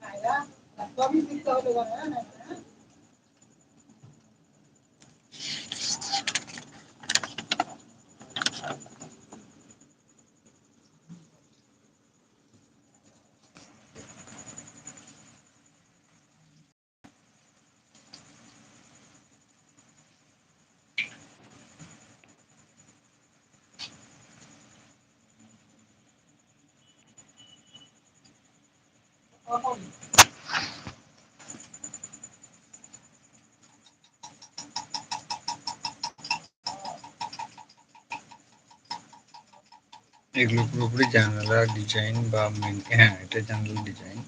Ahí va, las comis y todo lo van a ganar, ¿eh? এগুলো পুরোপুরি জানালা design বা হ্যাঁ এটা জানালা ডিজাইন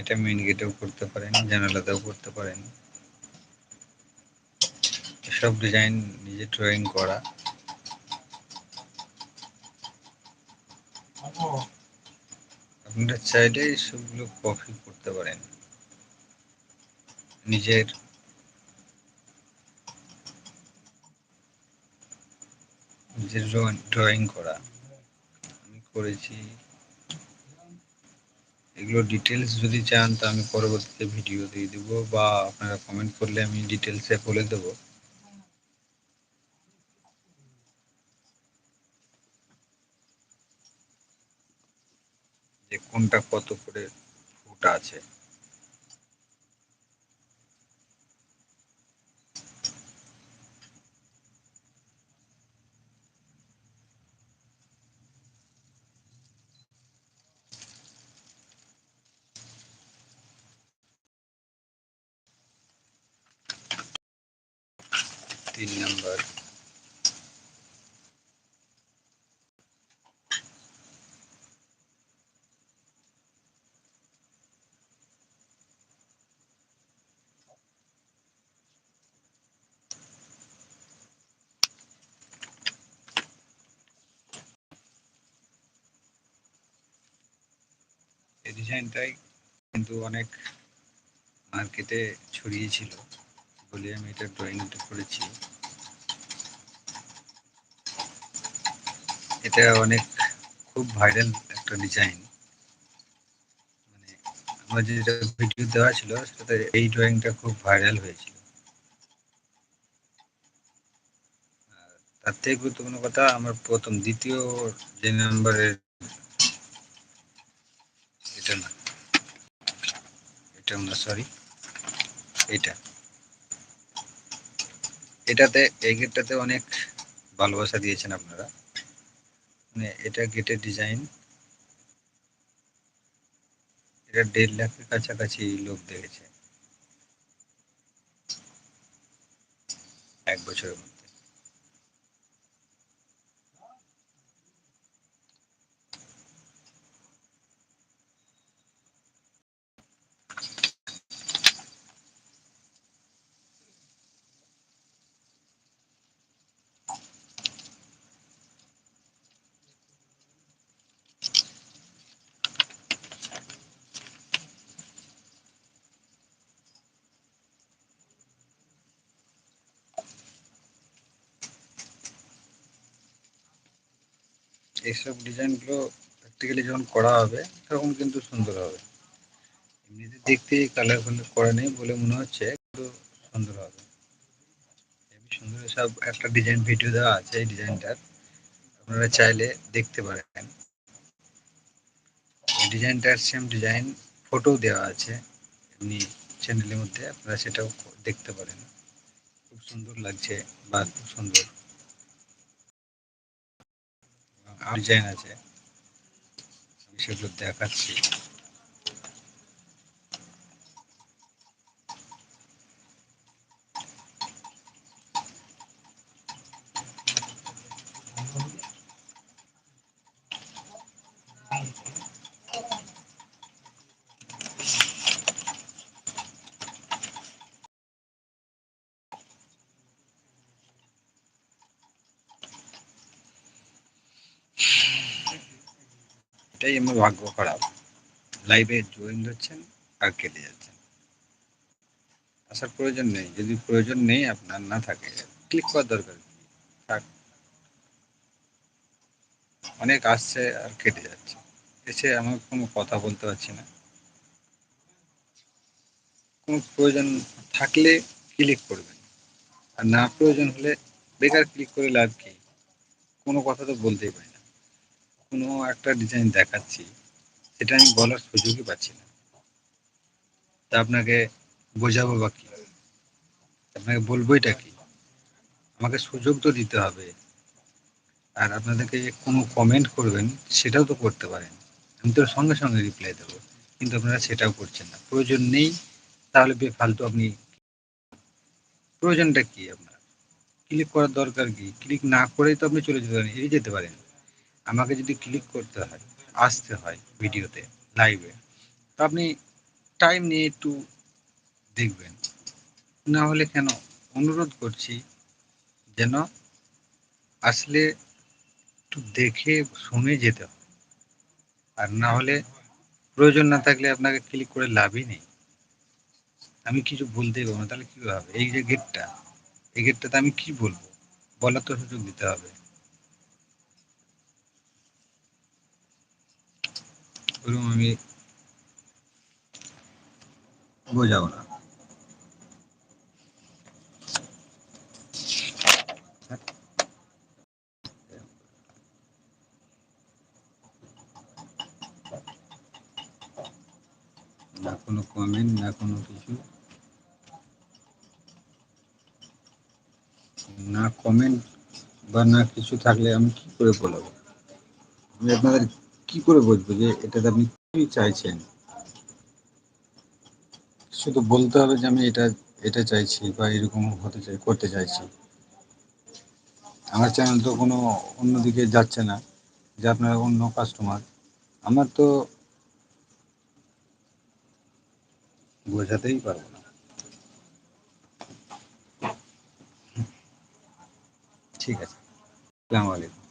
এটা মেন গেটেও করতে পারেন, জানালাতেও করতে পারেন। সব ডিজাইন নিজে ড্রয়িং করা। আপনারা চাইলে সবগুলো কপি করতে পারেন। নিজের নিজের ড্রয়িং করা। আমি করেছি। এগুলো ডিটেলস যদি চান, তো আমি পরবর্তীতে ভিডিও দিয়ে দেবো, বা আপনারা কমেন্ট করলে আমি ডিটেলসে বলে দেবো। যে কোনটা কত করে ফুট আছে। তিন নাম্বার। ডিজাইনটাই কিন্তু অনেক মার্কেটে ছড়িয়েছিল বলে আমি এটা ড্রয়িংটা করেছি। এটা অনেক খুব ভাইরাল একটা ডিজাইন মানে আমার যেটা ভিডিও দেওয়া ছিল সেটা এই ড্রয়িংটা খুব ভাইরাল হয়েছিল। তার থেকে গুরুত্বপূর্ণ কথা, আমার প্রথম, দ্বিতীয় যে নাম্বারের এটা না। এটা না সরি এটা এটাতে, এই গেটটাতে অনেক ভালোবাসা দিয়েছেন আপনারা। মানে এটা গেটের ডিজাইন। এটা দেড় লাখের কাছাকাছি লোক দেখেছে। এক বছরের মধ্যে। এইসব ডিজাইনগুলো প্র্যাকটিক্যালি যখন করা হবে, তখন কিন্তু সুন্দর হবে। এমনিতে দেখতে কালার ফালার করা নেই বলে মনে হচ্ছে, কিন্তু সুন্দর হবে। সুন্দর সব একটা ডিজাইন ভিডিও দেওয়া আছে এই ডিজাইনটার আপনারা চাইলে দেখতে পারেন। ডিজাইনটার সেম ডিজাইন ফটো দেওয়া আছে। এমনি চ্যানেলের মধ্যে আপনারা সেটাও দেখতে পারেন। খুব সুন্দর লাগছে বা খুব সুন্দর। ডিজাইন আছে। সেগুলো দেখাচ্ছি। এটাই আমার ভাগ্য খারাপ। লাইভে জয়েন হচ্ছেন আর কেটে যাচ্ছেন। আসার প্রয়োজন নেই। যদি প্রয়োজন নেই, আপনার না থাকে ক্লিক করার দরকার অনেক আসছে আর কেটে যাচ্ছে। এসে আমার কোনো কথা বলতে পারছি না। কোনো প্রয়োজন থাকলে ক্লিক করবেন। আর না প্রয়োজন হলে, বেকার ক্লিক করে লাভ কি? কোনো কথা তো বলতেই পারি কোনো একটা ডিজাইন দেখাচ্ছি, সেটা আমি বলার সুযোগই পাচ্ছি না। তা আপনাকে বোঝাবো বা কি? আপনাকে বলবোইটা কি? আমাকে সুযোগ তো দিতে হবে। আর আপনাদেরকে কোনো কমেন্ট করবেন, সেটাও তো করতে পারেন। আমি তো সঙ্গে সঙ্গে রিপ্লাই দেবো, কিন্তু আপনারা সেটাও করছেন না। প্রয়োজন নেই, তাহলে বেফালতু আপনি প্রয়োজনটা কি আপনার? ক্লিক করার দরকার কি? ক্লিক না করেই তো আপনি চলে যেতে পারেন, এড়িয়ে যেতে পারেন। আমাকে যদি ক্লিক করতে হয়, আসতে হয় ভিডিওতে লাইভে তো আপনি টাইম নিয়ে একটু দেখবেন। না হলে কেন? অনুরোধ করছি যেন আসলে একটু দেখে, শুনে যেতে হয়। আর না হলে প্রয়োজন না থাকলে আপনাকে ক্লিক করে লাভই নেই। আমি কিছু বলতেই পারব না, তাহলে কীভাবে এই যে গেটটা এই গেটটাতে আমি কি বলব? বলার তো সুযোগ দিতে হবে। ওরকম আমি বোঝাবো না। না কোনো কমেন্ট না কোনো কিছু। না কমেন্ট বা না কিছু থাকলে আমি কি করে বলব? আমি আপনাদের কি করে বুঝব যে এটাতে আপনি কি চাইছেন? শুধু বলতে হবে যে আমি এটা এটা চাইছি বা এরকম হতে চাই, করতে চাইছি। আমার চ্যানেল তো কোনো অন্যদিকে যাচ্ছে না, যে আপনার অন্য কাস্টমার আমার তো বোঝাতেই পারব না। ঠিক আছে। আসসালামু আলাইকুম।